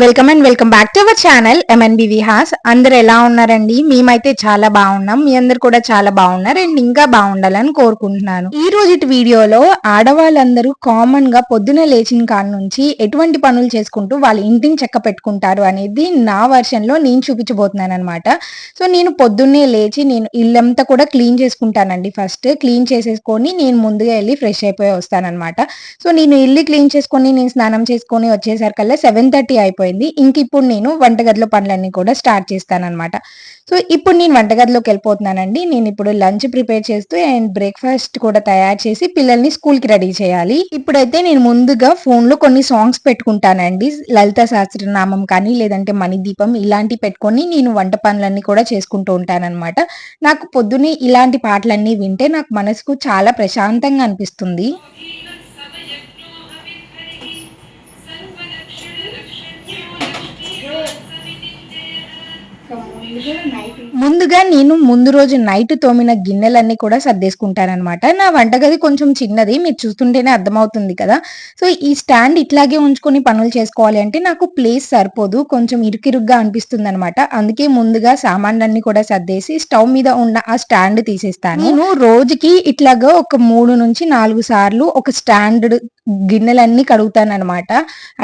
Welcome and welcome back to our channel MNB Vihas అందరు ఎలా ఉన్నారండి? మేమైతే చాలా బాగున్నాం. మీ అందరు కూడా చాలా బాగున్నారు అండ్ ఇంకా బాగుండాలని కోరుకుంటున్నాను. ఈ రోజు వీడియోలో ఆడవాళ్ళందరూ కామన్గా పొద్దున లేచిన కాడ నుంచి ఎటువంటి పనులు చేసుకుంటూ వాళ్ళ ఇంటిని చెక్క పెట్టుకుంటారు అనేది నా వర్షన్లో నేను చూపించబోతున్నాను అనమాట సో నేను పొద్దున్నే లేచి నేను ఇల్లంతా కూడా క్లీన్ చేసుకుంటానండి ఫస్ట్ క్లీన్ చేసేసుకొని నేను ముందుగా వెళ్ళి ఫ్రెష్ అయిపోయి వస్తానన్నమాట. సో నేను ఇల్లు క్లీన్ చేసుకొని నేను స్నానం చేసుకొని వచ్చేసరికల్లా సెవెన్ థర్టీ అయిపోయింది. ఇంక ఇప్పుడు నేను వంటగదిలో పనులన్నీ కూడా స్టార్ట్ చేస్తానన్నమాట. సో ఇప్పుడు నేను వంటగదిలోకి వెళ్ళిపోతున్నానండి. నేను ఇప్పుడు లంచ్ ప్రిపేర్ చేస్తూ అండ్ బ్రేక్ఫాస్ట్ కూడా తయారు చేసి పిల్లల్ని స్కూల్కి రెడీ చేయాలి. ఇప్పుడైతే నేను ముందుగా ఫోన్లో కొన్ని సాంగ్స్ పెట్టుకుంటానండి. లలిత సహస్రనామం కానీ లేదంటే మణిదీపం ఇలాంటివి పెట్టుకొని నేను వంట పనులన్నీ కూడా చేసుకుంటూ ఉంటానన్నమాట. నాకు పొద్దునే ఇలాంటి పాటలన్నీ వింటే నాకు మనసుకు చాలా ప్రశాంతంగా అనిపిస్తుంది. ముందుగా నేను ముందు రోజు నైట్ తోమిన గిన్నెలన్నీ కూడా సర్దేసుకుంటానమాట నా వంటగది కొంచెం చిన్నది మీరు చూస్తుంటేనే అర్థమవుతుంది కదా. సో ఈ స్టాండ్ ఇట్లాగే ఉంచుకొని పనులు చేసుకోవాలి అంటే నాకు ప్లేస్ సరిపోదు కొంచెం ఇరుకిరుగ్గా అనిపిస్తుంది అనమాట అందుకే ముందుగా సామాన్లన్నీ కూడా సర్దేసి స్టవ్ మీద ఉన్న ఆ స్టాండ్ తీసేస్తాను. నేను రోజుకి ఇట్లాగా ఒక మూడు నుంచి నాలుగు సార్లు ఒక స్టాండ్ గిన్నెలన్నీ కడుగుతాను అనమాట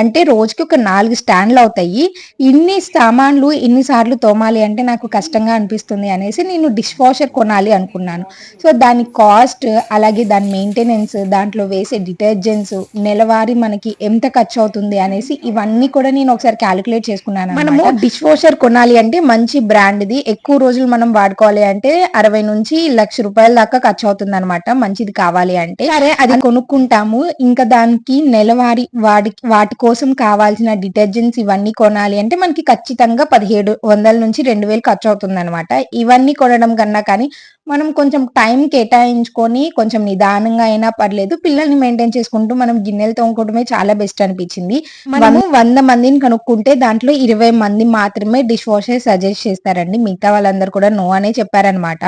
అంటే రోజుకి ఒక నాలుగు స్టాండ్లు అవుతాయి. ఇన్ని సామాన్లు ఇన్నిసార్లు తోమాలి అంటే నాకు కష్టంగా అనిపిస్తుంది అనేసి నేను డిష్ వాషర్ కొనాలి అనుకున్నాను. సో దాని కాస్ట్ అలాగే దాని మెయింటెనెన్స్ దాంట్లో వేసే డిటర్జెంట్స్ నెలవారీ మనకి ఎంత ఖర్చు అవుతుంది అనేసి ఇవన్నీ కూడా నేను ఒకసారి క్యాలిక్యులేట్ చేసుకున్నాను మనము డిష్ వాషర్ కొనాలి అంటే మంచి బ్రాండ్ది ఎక్కువ రోజులు మనం వాడుకోవాలి అంటే అరవై నుంచి లక్ష రూపాయల దాకా ఖర్చు అవుతుంది అనమాట మంచిది కావాలి అంటే. సరే అది కొనుక్కుంటాము. ఇంకా దానికి నెలవారీ వాడి వాటి కోసం కావాల్సిన డిటర్జెంట్స్ ఇవన్నీ కొనాలి అంటే మనకి ఖచ్చితంగా పదిహేడు వందల నుంచి రెండు వేలు ఖర్చు అవుతుంది అనమాట ఇవన్నీ కొనడం కన్నా కానీ మనం కొంచెం టైం కేటాయించుకొని కొంచెం నిదానంగా అయినా పర్లేదు పిల్లల్ని మెయింటైన్ చేసుకుంటూ మనం గిన్నెలు తోముకోవడమే చాలా బెస్ట్ అనిపించింది. మనము వంద మందిని కనుక్కుంటే దాంట్లో ఇరవై మంది మాత్రమే డిష్ వాషర్ సజెస్ట్ చేస్తారండి. మిగతా వాళ్ళందరూ కూడా నో అనే చెప్పారనమాట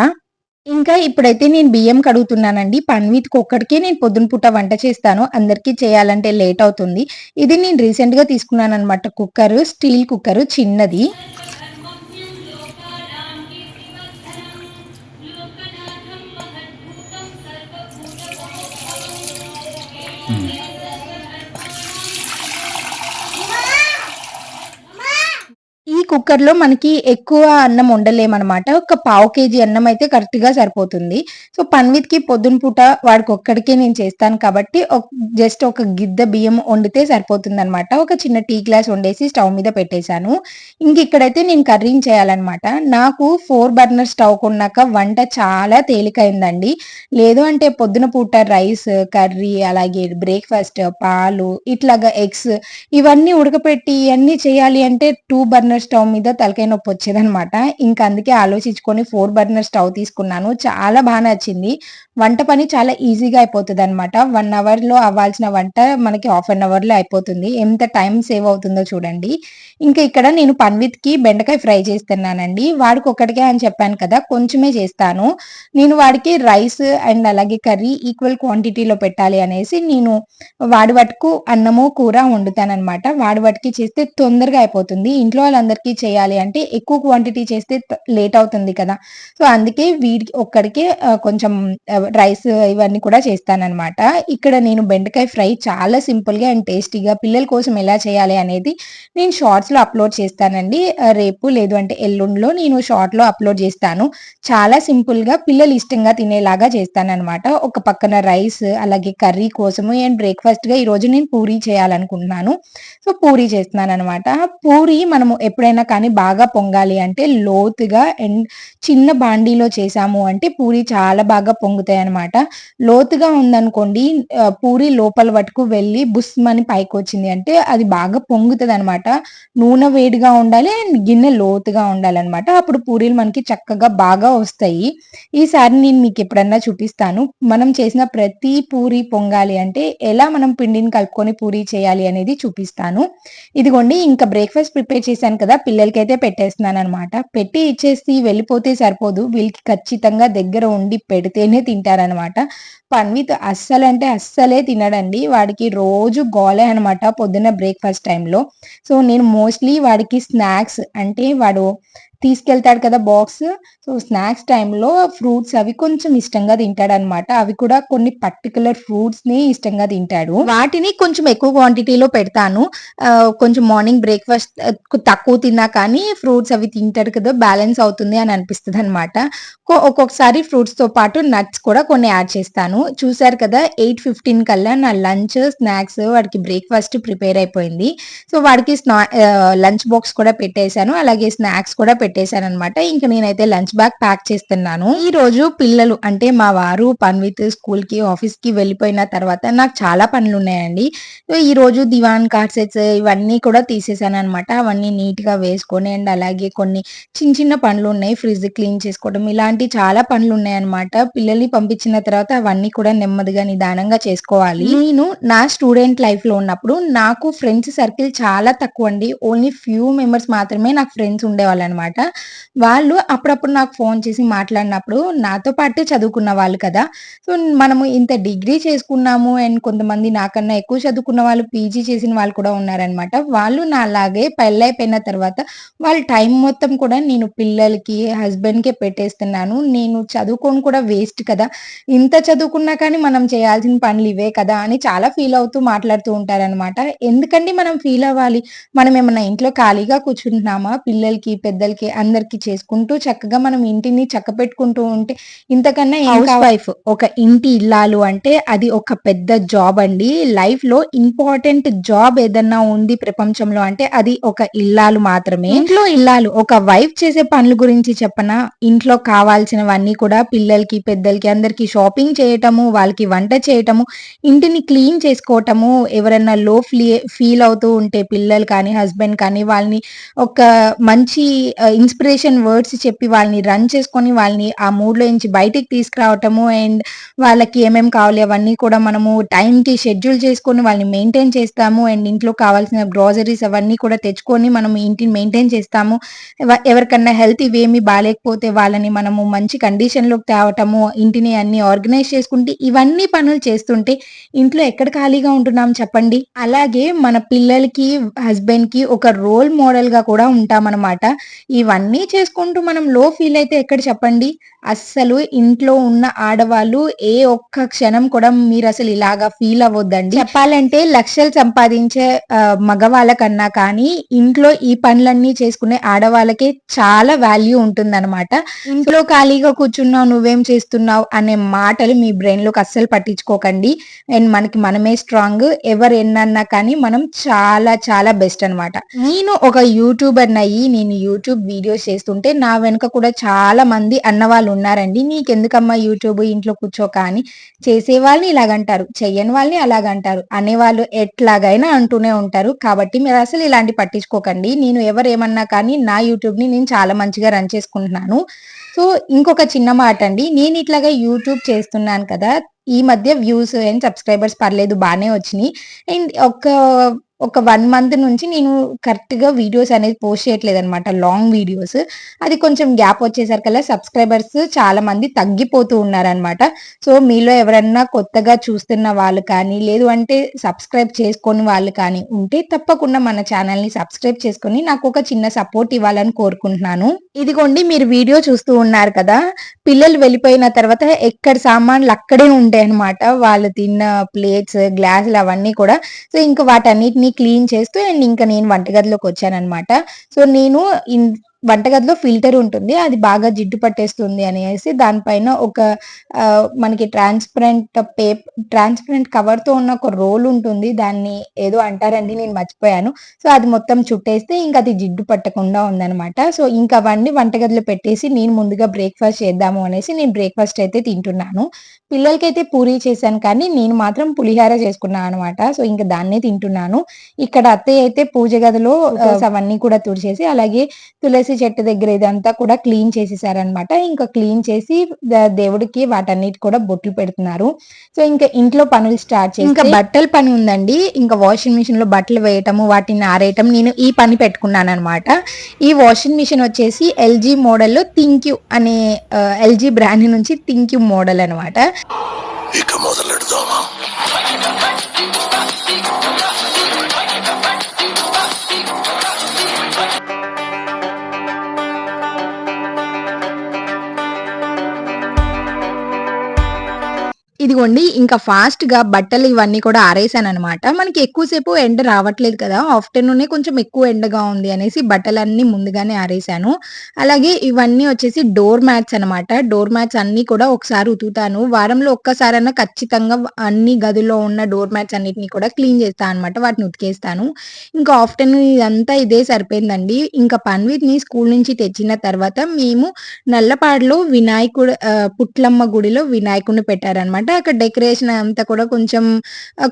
ఇంకా ఇప్పుడైతే నేను బియ్యం కడుగుతున్నానండి. పన్వీత్కి ఒక్కడికే నేను పొద్దున పూట వంట చేస్తాను. అందరికీ చేయాలంటే లేట్ అవుతుంది. ఇది నేను రీసెంట్గా తీసుకున్నాను అనమాట కుక్కర్ స్టీల్ కుక్కర్ చిన్నది. కుక్కర్లో మనకి ఎక్కువ అన్నం వండలేమనమాట ఒక పావు కేజీ అన్నం అయితే కరెక్ట్గా సరిపోతుంది. సో పన్విత్కి పొద్దున పూట వాడికి ఒక్కడికే నేను చేస్తాను కాబట్టి జస్ట్ ఒక గిద్ద బియ్యం వండితే సరిపోతుంది అనమాట ఒక చిన్న టీ గ్లాస్ వండేసి స్టవ్ మీద పెట్టేశాను. ఇంక ఇక్కడైతే నేను కర్రీని చేయాలన్నమాట. నాకు ఫోర్ బర్నర్ స్టవ్ కొన్నాక వంట చాలా తేలికైందండి. లేదు అంటే పొద్దున పూట రైస్ కర్రీ అలాగే బ్రేక్ఫాస్ట్ పాలు ఇట్లాగా ఎగ్స్ ఇవన్నీ ఉడకపెట్టి ఇవన్నీ చేయాలి అంటే టూ బర్నర్ స్టవ్ స్టవ్ మీద తలకాయ నొప్పి వచ్చేదనమాట ఇంకా అందుకే ఆలోచించుకొని ఫోర్ బర్నర్ స్టవ్ తీసుకున్నాను. చాలా బాగా నచ్చింది. వంట పని చాలా ఈజీగా అయిపోతుంది అనమాట వన్ అవర్లో అవ్వాల్సిన వంట మనకి హాఫ్ అన్ అవర్లో అయిపోతుంది. ఎంత టైం సేవ్ అవుతుందో చూడండి. ఇంకా ఇక్కడ నేను పన్విత్కి బెండకాయ ఫ్రై చేస్తున్నానండి. వాడికి ఒక్కడికే అని చెప్పాను కదా కొంచెమే చేస్తాను. నేను వాడికి రైస్ అండ్ అలాగే కర్రీ ఈక్వల్ క్వాంటిటీలో పెట్టాలి అనేసి నేను వాడి వట్టుకు అన్నము కూర వండుతానమాట వాడి వటుకి చేస్తే తొందరగా అయిపోతుంది. ఇంట్లో వాళ్ళందరికీ చేయాలి అంటే ఎక్కువ క్వాంటిటీ చేస్తే లేట్ అవుతుంది కదా. సో అందుకే వీడికి ఒక్కడికే కొంచెం రైస్ ఇవన్నీ కూడా చేస్తానన్నమాట. ఇక్కడ నేను బెండకాయ ఫ్రై చాలా సింపుల్గా అండ్ టేస్టీగా పిల్లల కోసం ఎలా చేయాలి అనేది నేను షార్ట్స్లో అప్లోడ్ చేస్తానండి. రేపు లేదు అంటే ఎల్లుండిలో నేను షార్ట్లో అప్లోడ్ చేస్తాను. చాలా సింపుల్గా పిల్లలు ఇష్టంగా తినేలాగా చేస్తానన్నమాట. ఒక పక్కన రైస్ అలాగే కర్రీ కోసము అండ్ బ్రేక్ఫాస్ట్గా ఈరోజు నేను పూరీ చేయాలనుకుంటున్నాను. సో పూరీ చేస్తున్నాను అనమాట పూరి మనము ఎప్పుడైనా కానీ బాగా పొంగాలి అంటే లోతుగా అండ్ చిన్న బాండీలో చేసాము అంటే పూరి చాలా బాగా పొంగుతాయి అనమాట లోతుగా ఉందనుకోండి పూరి లోపల వటుకు వెళ్ళి బుస్మని పైకి వచ్చింది అంటే అది బాగా పొంగుతుంది అనమాట నూనె వేడిగా ఉండాలి అండ్ గిన్నె లోతుగా ఉండాలన్నమాట. అప్పుడు పూరీలు మనకి చక్కగా బాగా వస్తాయి. ఈసారి నేను మీకు ఎప్పుడన్నా చూపిస్తాను. మనం చేసిన ప్రతి పూరి పొంగాలి అంటే ఎలా మనం పిండిని కలుపుకొని పూరి చేయాలి అనేది చూపిస్తాను. ఇదిగోండి ఇంకా బ్రేక్ఫాస్ట్ ప్రిపేర్ చేశాను కదా పిల్లలకైతే పెట్టేస్తున్నాను అనమాట పెట్టి ఇచ్చేసి వెళ్ళిపోతే సరిపోదు. వీళ్ళకి ఖచ్చితంగా దగ్గర ఉండి పెడితేనే తింటారనమాట. పన్విత్ అస్సలంటే అస్సలే తినడండి. వాడికి రోజు గోలే అనమాట పొద్దున్న బ్రేక్‌ఫాస్ట్ టైంలో సో, నేను మోస్ట్‌లీ వాడికి స్నాక్స్ అంటే వాడు తీసుకెళ్తాడు కదా బాక్స్. సో, స్నాక్స్ టైంలో ఫ్రూట్స్ అవి కొంచెం ఇష్టంగా తింటాడనమాట. అవి కూడా కొన్ని పర్టిక్యులర్ ఫ్రూట్స్‌ని ఇష్టంగా తింటాడు. వాటిని కొంచెం ఎక్కువ క్వాంటిటీలో పెడతాను. కొంచెం మార్నింగ్ బ్రేక్‌ఫాస్ట్ తక్కువ తిన్నా కానీ ఫ్రూట్స్ అవి తింటాడు కదా! బ్యాలెన్స్ అవుతుంది అని అనిపిస్తుంది అనమాట ఒక్కొక్కసారి ఫ్రూట్స్‌తో పాటు నట్స్ కూడా కొన్ని యాడ్ చేస్తాను. చూసారు కదా! 8:15 కల్లా నా లంచ్, స్నాక్స్ వాడికి బ్రేక్‌ఫాస్ట్ ప్రిపేర్ అయిపోయింది. సో, వాడికి స్నా లంచ్ బాక్స్ కూడా పెట్టేశాను అలాగే స్నాక్స్ కూడా పెట్టేశానమాట ఇంకా నేనైతే లంచ్ బ్యాగ్ ప్యాక్ చేస్తున్నాను. ఈరోజు పిల్లలు అంటే మా వారు, పన్విత్ స్కూల్‌కి, ఆఫీస్‌కి వెళ్ళిపోయిన తర్వాత నాకు చాలా పనులు ఉన్నాయండి ఈ రోజు దివాన్ కార్సెట్స్ ఇవన్నీ కూడా తీసేసాననమాట. అవన్నీ నీట్‌గా వేసుకొని అండ్ అలాగే కొన్ని చిన్న చిన్న పనులు ఉన్నాయి ఫ్రిడ్జ్ క్లీన్ చేసుకోవడం ఇలాంటి చాలా పనులు పనులున్నాయనమాట. పిల్లల్ని పంపించిన తర్వాత అవన్నీ కూడా నెమ్మదిగా నిదానంగా చేసుకోవాలి. నేను నా స్టూడెంట్ లైఫ్‌లో ఉన్నప్పుడు నాకు ఫ్రెండ్స్ సర్కిల్ చాలా తక్కువ అండి ఓన్లీ ఫ్యూ మెంబర్స్ మాత్రమే నాకు ఫ్రెండ్స్ అనమాట వాళ్ళు అప్పుడప్పుడు నాకు ఫోన్ చేసి మాట్లాడినప్పుడు నాతో పాటే చదువుకున్న వాళ్ళు కదా! సో, మనము ఇంత డిగ్రీ చేసుకున్నాము అండ్ కొంతమంది నాకన్నా ఎక్కువ చదువుకున్న వాళ్ళు పీజీ చేసిన వాళ్ళు కూడా ఉన్నారనమాట. వాళ్ళు నాలాగే పెళ్ళైపోయిన తర్వాత వాళ్ళ టైం మొత్తం కూడా నేను పిల్లలకి, హస్బెండ్‌కే పెట్టేస్తున్నాను. నేను చదువుకొని కూడా వేస్ట్ కదా! ఇంత చదువుకున్నా కానీ మనం చేయాల్సిన పనులు ఇవే కదా! అని చాలా ఫీల్ అవుతూ మాట్లాడుతూ ఉంటారనమాట. ఎందుకండి మనం ఫీల్ అవ్వాలి? మనం ఏమన్నా ఇంట్లో ఖాళీగా కూర్చుంటున్నామా? పిల్లలకి, పెద్దలకి అందరికి చేసుకుంటూ చక్కగా మనం ఇంటిని చక్కబెట్టుకుంటూ ఉంటే ఇంతకన్నా హౌస్ వైఫ్ ఒక ఇంటి ఇల్లాలు అంటే అది ఒక పెద్ద జాబ్ అండి. లైఫ్‌లో ఇంపార్టెంట్ జాబ్ ఏదన్నా ఉంది ప్రపంచంలో అంటే అది ఒక ఇల్లాలు మాత్రమే. ఇంట్లో ఇల్లాలు ఒక వైఫ్ చేసే పనుల గురించి చెప్పనా? ఇంట్లో కావాల్సినవన్నీ కూడా పిల్లలకి, పెద్దలకి అందరికి షాపింగ్ చేయటము, వాళ్ళకి వంట చేయటము, ఇంటిని క్లీన్ చేసుకోవటము, ఎవరైనా లో ఫ్లీ అవుతూ ఉంటే పిల్లలు కానీ, హస్బెండ్ కానీ వాళ్ళని ఒక మంచి ఇన్‌స్పిరేషన్ వర్డ్స్ చెప్పి వాళ్ళని రన్ చేసుకొని వాళ్ళని ఆ మూడ్‌లో నుంచి బయటికి తీసుకురావటము అండ్ వాళ్ళకి ఏమేమి కావాలి అవన్నీ కూడా మనము టైంకి షెడ్యూల్ చేసుకొని వాళ్ళని మెయింటైన్ చేస్తాము. అండ్ ఇంట్లో కావాల్సిన గ్రోసరీస్ అవన్నీ కూడా తెచ్చుకొని మనం ఇంటిని మెయింటైన్ చేస్తాము. ఎవరికన్నా హెల్త్ ఇవేమి బాగాలేకపోతే వాళ్ళని మనము మంచి కండిషన్‌లోకి తేవటము, ఇంటిని అన్ని ఆర్గనైజ్ చేసుకుంటే ఇవన్నీ పనులు చేస్తుంటే ఇంట్లో ఎక్కడ ఖాళీగా ఉంటున్నాం చెప్పండి? అలాగే మన పిల్లలకి, హస్బెండ్‌కి ఒక రోల్ మోడల్‌గా కూడా ఉంటామనమాట. ఇవన్నీ చేసుకుంటూ మనం లో ఫీల్ అయితే ఎక్కడ చెప్పండి? అస్సలు ఇంట్లో ఉన్న ఆడవాళ్ళు ఏ ఒక్క క్షణం కూడా మీరు అసలు ఇలాగా ఫీల్ అవ్వద్దండి చెప్పాలంటే లక్షలు సంపాదించే మగవాళ్ళకన్నా మగవాళ్ళ కన్నా కానీ ఇంట్లో ఈ పనులన్నీ చేసుకునే ఆడవాళ్ళకే చాలా వాల్యూ ఉంటుందన్నమాట ఇంట్లో ఖాళీగా కూర్చున్నావు నువ్వేం చేస్తున్నావు అనే మాటలు మీ బ్రెయిన్లోకి అస్సలు పట్టించుకోకండి. అండ్ మనకి మనమే స్ట్రాంగ్. ఎవరు ఎన్నన్నా కానీ మనం చాలా చాలా బెస్ట్ అనమాట. నేను ఒక యూట్యూబర్ అయ్యి నేను యూట్యూబ్ వీడియోస్ చేస్తుంటే నా వెనక కూడా చాలా మంది అన్నవాళ్ళు ఉన్నారండి. "నీకెందుకమ్మా యూట్యూబ్ ఇంట్లో కూర్చో కానీ చేసేవాళ్ళని ఇలాగంటారు. చెయ్యని వాళ్ళని అలాగంటారు. అనేవాళ్ళు ఎట్లాగైనా అంటూనే ఉంటారు. కాబట్టి మీరు అసలు ఇలాంటివి పట్టించుకోకండి. నేను ఎవరేమన్నా కానీ నా యూట్యూబ్‌ని నేను చాలా మంచిగా రన్ చేసుకుంటున్నాను. సో, ఇంకొక చిన్న మాట అండి నేను ఇట్లాగా యూట్యూబ్ చేస్తున్నాను కదా! ఈ మధ్య వ్యూస్ అండ్ సబ్స్క్రైబర్స్ పర్లేదు బాగానే వచ్చినాయి అండ్ ఒక ఒక వన్ మంత్ నుంచి నేను కరెక్ట్‌గా వీడియోస్ అనేది పోస్ట్ చేయట్లేదు అనమాట లాంగ్ వీడియోస్. అది కొంచెం గ్యాప్ వచ్చేసరికల్లా సబ్స్క్రైబర్స్ చాలా మంది తగ్గిపోతూ ఉన్నారనమాట. సో, మీలో ఎవరన్నా కొత్తగా చూస్తున్న వాళ్ళు కానీ, లేదు అంటే సబ్స్క్రైబ్ చేసుకొని వాళ్ళు కానీ ఉంటే తప్పకుండా మన ఛానల్‌ని సబ్స్క్రైబ్ చేసుకొని ఒక చిన్న సపోర్ట్ ఇవ్వాలని కోరుకుంటున్నాను. ఇదిగోండి మీరు వీడియో చూస్తూ ఉన్నారు కదా! పిల్లలు వెళ్ళిపోయిన తర్వాత ఎక్కడ సామాన్లు అక్కడే ఉంటాయి అనమాట వాళ్ళు తిన్న ప్లేట్స్, గ్లాసులు అవన్నీ కూడా. సో, ఇంకా వాటన్నిటిని క్లీన్ చేస్తూ అండ్ ఇంకా నేను వంటగదిలోకొచ్చాననమాట. సో, నేను ఇన్ వంటగదిలో ఫిల్టర్ ఉంటుంది. అది బాగా జిడ్డు పట్టేస్తుంది అనేసి దానిపైన ఒక మనకి ట్రాన్స్‌పరెంట్ పేప్ ట్రాన్స్‌పరెంట్ కవర్‌తో ఉన్న ఒక రోల్ ఉంటుంది. దాన్ని ఏదో అంటారండి నేను మర్చిపోయాను. సో, అది మొత్తం చుట్టేస్తే ఇంక అది జిడ్డు పట్టకుండా ఉందనమాట. సో, ఇంక అవన్నీ వంటగదిలో పెట్టేసి నేను ముందుగా బ్రేక్‌ఫాస్ట్ చేద్దాము అనేసి నేను బ్రేక్‌ఫాస్ట్ అయితే తింటున్నాను. పిల్లలకైతే పూరి చేశాను కానీ నేను మాత్రం పులిహార చేసుకున్నా అనమాట. సో, ఇంక దాన్నే తింటున్నాను. ఇక్కడ అత్తయ్య అయితే పూజ గదిలో అవన్నీ కూడా తుడిచేసి అలాగే తులసి చెట్టు దగ్గర ఇదంతా కూడా క్లీన్ చేసేసారనమాట ఇంకా క్లీన్ చేసి దేవుడికి వాటన్నిటి కూడా బొట్లు పెడుతున్నారు. సో ఇంకా ఇంట్లో పనులు స్టార్ట్ చేసి ఇంకా బట్టల పని ఉందండి. ఇంకా వాషింగ్ మిషన్లో బట్టలు వేయటము వాటిని ఆరేయటం. నేను ఈ పని పెట్టుకున్నాను అనమాట ఈ వాషింగ్ మిషన్ వచ్చేసి ఎల్జీ మోడల్లో థింక్యూ అనే ఎల్జీ బ్రాండ్ నుంచి థింక్యూ మోడల్ అనమాట ఇక మొదలెడదామా? ఇదిగోండి ఇంకా ఫాస్ట్గా బట్టలు ఇవన్నీ కూడా ఆరేసాను అనమాట మనకి ఎక్కువసేపు ఎండ రావట్లేదు కదా ఆఫ్టర్నూనే కొంచెం ఎక్కువ ఎండగా ఉంది అనేసి బట్టలన్నీ ముందుగానే ఆరేసాను. అలాగే ఇవన్నీ వచ్చేసి డోర్ మ్యాట్స్ అన్నమాట. డోర్ మ్యాట్స్ అన్ని కూడా ఒకసారి ఉతుకుతాను. వారంలో ఒక్కసారైనా ఖచ్చితంగా అన్ని గదుల్లో ఉన్న డోర్ మ్యాట్స్ అన్నిటిని కూడా క్లీన్ చేస్తాను అనమాట వాటిని ఉతికేస్తాను. ఇంకా ఆఫ్టర్నూన్ ఇదంతా ఇదే సరిపోయిందండి. ఇంకా పన్వీత్ని స్కూల్ నుంచి తెచ్చిన తర్వాత మేము నల్లపాడులో వినాయకుడు పుట్లమ్మ గుడిలో వినాయకుడిని పెట్టారనమాట అక్కడ డెకరేషన్ అంతా కూడా కొంచెం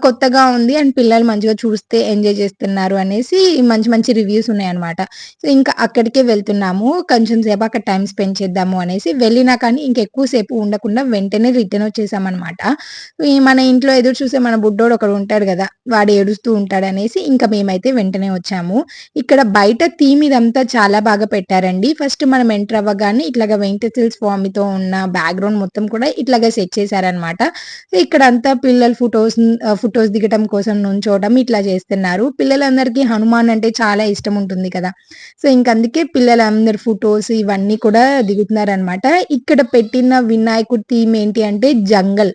కొత్తగా ఉంది. అండ్ పిల్లలు మంచిగా చూస్తే ఎంజాయ్ చేస్తున్నారు అనేసి మంచి మంచి రివ్యూస్ ఉన్నాయన్నమాట. సో ఇంకా అక్కడికే వెళ్తున్నాము. కొంచెం సేపు అక్కడ టైం స్పెండ్ చేద్దాము అనేసి వెళ్ళినా కానీ ఇంకెక్కువ సేపు ఉండకుండా వెంటనే రిటర్న్ వచ్చేసామన్నమాట. మన ఇంట్లో ఎదురు చూసే మన బుడ్డోడు ఒకడు ఉంటాడు కదా వాడు ఏడుస్తూ ఉంటాడు అనేసి ఇంకా మేమైతే వెంటనే వచ్చాము. ఇక్కడ బయట థీమ్ ఇదంతా చాలా బాగా పెట్టారండి. ఫస్ట్ మనం ఎంటర్ అవ్వగానే ఇట్లాగా వెంకటేశ్వర స్వామితో ఉన్న బ్యాక్గ్రౌండ్ మొత్తం కూడా ఇట్లాగా సెట్ చేశారనమాట ఇక్కడ అంతా పిల్లల ఫొటోస్ ఫొటోస్ దిగటం కోసం నుంచోవడం ఇట్లా చేస్తున్నారు. పిల్లలందరికీ హనుమాన్ అంటే చాలా ఇష్టం ఉంటుంది కదా. సో ఇంకందుకే పిల్లలందరి ఫొటోస్ ఇవన్నీ కూడా దిగుతున్నారు అనమాట ఇక్కడ పెట్టిన వినాయకుడి థీమ్ ఏంటి అంటే జంగల్.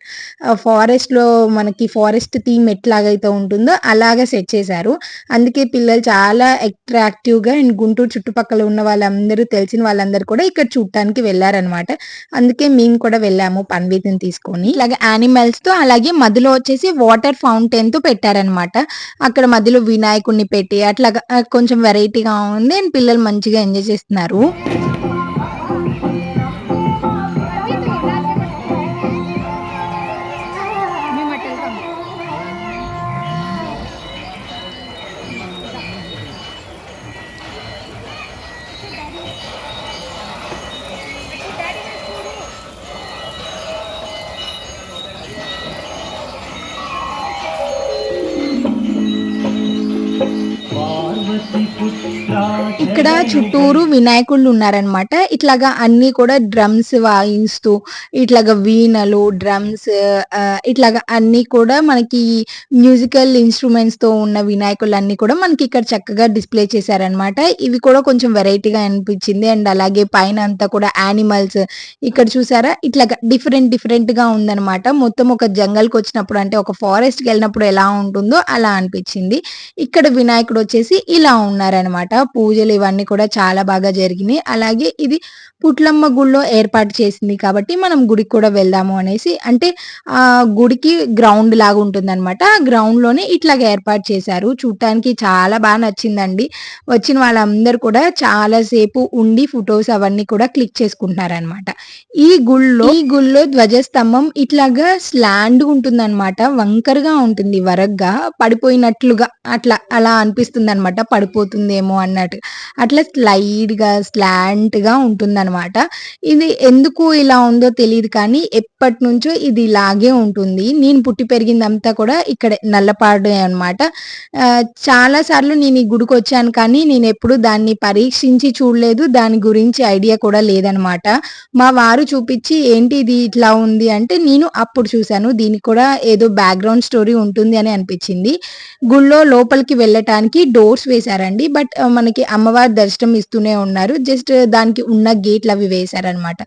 ఫారెస్ట్లో మనకి ఫారెస్ట్ థీమ్ ఎట్లాగైతే ఉంటుందో అలాగే సెట్ చేశారు. అందుకే పిల్లలు చాలా అట్రాక్టివ్గా అండ్ గుంటూరు చుట్టుపక్కల ఉన్న వాళ్ళందరూ తెలిసిన వాళ్ళందరూ కూడా ఇక్కడ చూడటానికి వెళ్ళారనమాట. అందుకే మేము కూడా వెళ్ళాము పన్వీతిని తీసుకొని. ఇలాగే యానిమల్స్తో అలాగే మధ్యలో వచ్చేసి వాటర్ ఫౌంటైన్తో పెట్టారనమాట అక్కడ మధ్యలో వినాయకుడిని పెట్టి అట్లా కొంచెం వెరైటీగా ఉంది. అండ్ పిల్లలు మంచిగా ఎంజాయ్ చేస్తున్నారు. చుట్టూరు వినాయకుళ్ళు ఉన్నారనమాట ఇట్లాగా అన్ని కూడా డ్రమ్స్ వాయిస్తూ ఇట్లాగా వీణలు డ్రమ్స్ ఇట్లాగా అన్ని కూడా మనకి మ్యూజికల్ ఇన్స్ట్రుమెంట్స్తో ఉన్న వినాయకులు అన్ని కూడా మనకి ఇక్కడ చక్కగా డిస్ప్లే చేశారనమాట ఇవి కూడా కొంచెం వెరైటీగా అనిపించింది. అండ్ అలాగే పైన అంతా కూడా యానిమల్స్ ఇక్కడ చూసారా? ఇట్లాగా డిఫరెంట్ డిఫరెంట్గా ఉందన్నమాట. మొత్తం ఒక జంగల్కి వచ్చినప్పుడు అంటే ఒక ఫారెస్ట్కి వెళ్ళినప్పుడు ఎలా ఉంటుందో అలా అనిపించింది. ఇక్కడ వినాయకుడు వచ్చేసి ఇలా ఉన్నారనమాట పూజలు ఇవన్నీ కూడా చాలా బాగా జరిగినాయి. అలాగే ఇది పుట్లమ్మ గుడిలో ఏర్పాటు చేసింది కాబట్టి మనం గుడికి కూడా వెళ్దాము అనేసి అంటే ఆ గుడికి గ్రౌండ్ లాగా ఉంటుందన్నమాట. ఆ గ్రౌండ్లోనే ఇట్లాగ ఏర్పాటు చేశారు. చూడటానికి చాలా బాగా నచ్చిందండి. వచ్చిన వాళ్ళందరూ కూడా చాలా సేపు ఉండి ఫొటోస్ అవన్నీ కూడా క్లిక్ చేసుకుంటున్నారనమాట ఈ గుళ్ళో ఈ గుళ్ళో ధ్వజస్తంభం ఇట్లాగా స్లాండ్ ఉంటుందన్నమాట. వంకరగా ఉంటుంది వరగ్గా పడిపోయినట్లుగా అట్లా అలా అనిపిస్తుంది అనమాట పడిపోతుందేమో అన్నట్టు. అట్లా స్లైడ్ స్లాంట్గా స్లాంట్గా ఉంటుందన్నమాట. ఇది ఎందుకు ఇలా ఉందో తెలియదు కానీ ఎప్పటి నుంచో ఇది ఇలాగే ఉంటుంది. నేను పుట్టి పెరిగిందంతా కూడా ఇక్కడ నల్లపాడు అనమాట చాలా సార్లు నేను ఈ గుడికి వచ్చాను కానీ నేను ఎప్పుడు దాన్ని పరీక్షించి చూడలేదు. దాని గురించి ఐడియా కూడా లేదనమాట మా వారు చూపించి ఏంటి ఇది ఇట్లా ఉంది? అంటే నేను అప్పుడు చూశాను. దీనికి కూడా ఏదో బ్యాక్గ్రౌండ్ స్టోరీ ఉంటుంది అని అనిపించింది. గుళ్ళో లోపలికి వెళ్ళటానికి డోర్స్ వేశారండి. బట్ మనకి అమ్మవారి దర్శనం ఇస్తూనే ఉన్నారు. జస్ట్ దానికి ఉన్న గేట్లు అవి వేశారనమాట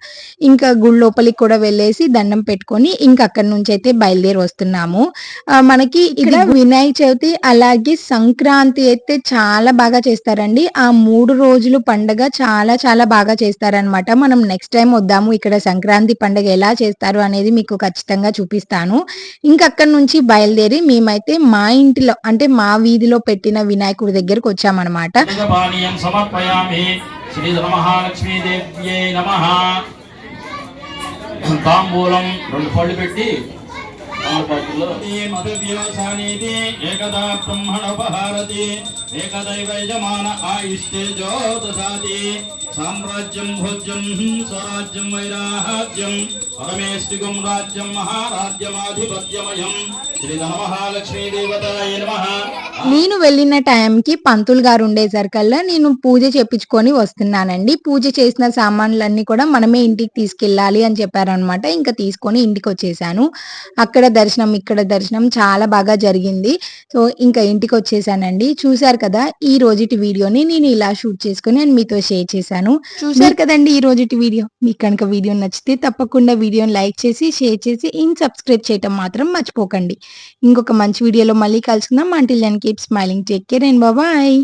ఇంకా గుడి లోపలికి కూడా వెళ్ళేసి దండం పెట్టుకొని ఇంకా అక్కడి నుంచి అయితే బయలుదేరి వస్తున్నాము. మనకి ఇక్కడ వినాయక చవితి అలాగే సంక్రాంతి అయితే చాలా బాగా చేస్తారండి. ఆ మూడు రోజులు పండగ చాలా చాలా బాగా చేస్తారనమాట మనం నెక్స్ట్ టైం వద్దాము ఇక్కడ సంక్రాంతి పండగ ఎలా చేస్తారు అనేది మీకు ఖచ్చితంగా చూపిస్తాను. ఇంకా అక్కడి నుంచి బయలుదేరి మేమైతే మా ఇంటిలో అంటే మా వీధిలో పెట్టిన వినాయకుడి దగ్గరకు వచ్చామన్నమాట. సమర్పయామి శ్రీ మహాలక్ష్మీదేవ్యై నమ. తాంబూలం రెండు పళ్ళు పెట్టి తమలపాకులో మధువ్యోసానీతి ఏకదా బ్రహ్మణోపహారతి ఏకదైవ యజమాన ఆయుష్ేజో దదాతి సామ్రాజ్యం భోజ్యం స్వరాజ్యం వైరాహాజ్యం. పరమేష్టిగం రాజ్యం మహారాజ్యమాధిపత్యమయం. శ్రీ ధనమహాలక్ష్మీ దేవతాయ నమః. నేను వెళ్ళిన టైంకి పంతులు గారు ఉండేసరికల్లా నేను పూజ చేపించుకొని వస్తున్నానండి. పూజ చేసిన సామాన్లన్నీ కూడా మనమే ఇంటికి తీసుకెళ్ళాలి అని చెప్పారనమాట ఇంకా తీసుకొని ఇంటికి వచ్చేసాను. అక్కడ దర్శనం ఇక్కడ దర్శనం చాలా బాగా జరిగింది. సో ఇంకా ఇంటికి వచ్చేసానండి. చూసారు కదా ఈ రోజుటి వీడియోని నేను ఇలా షూట్ చేసుకొని నేను మీతో షేర్ చేశాను. చూసారు కదండి ఈ రోజుటి వీడియో? మీకు కనుక వీడియో నచ్చితే తప్పకుండా వీడియోని లైక్ చేసి షేర్ చేసి ఇన్ సబ్స్క్రైబ్ చేయటం మాత్రం మర్చిపోకండి. ఇంకొక మంచి వీడియోలో మళ్ళీ కలుసుకుందాం. Until then keep smiling take care and bye bye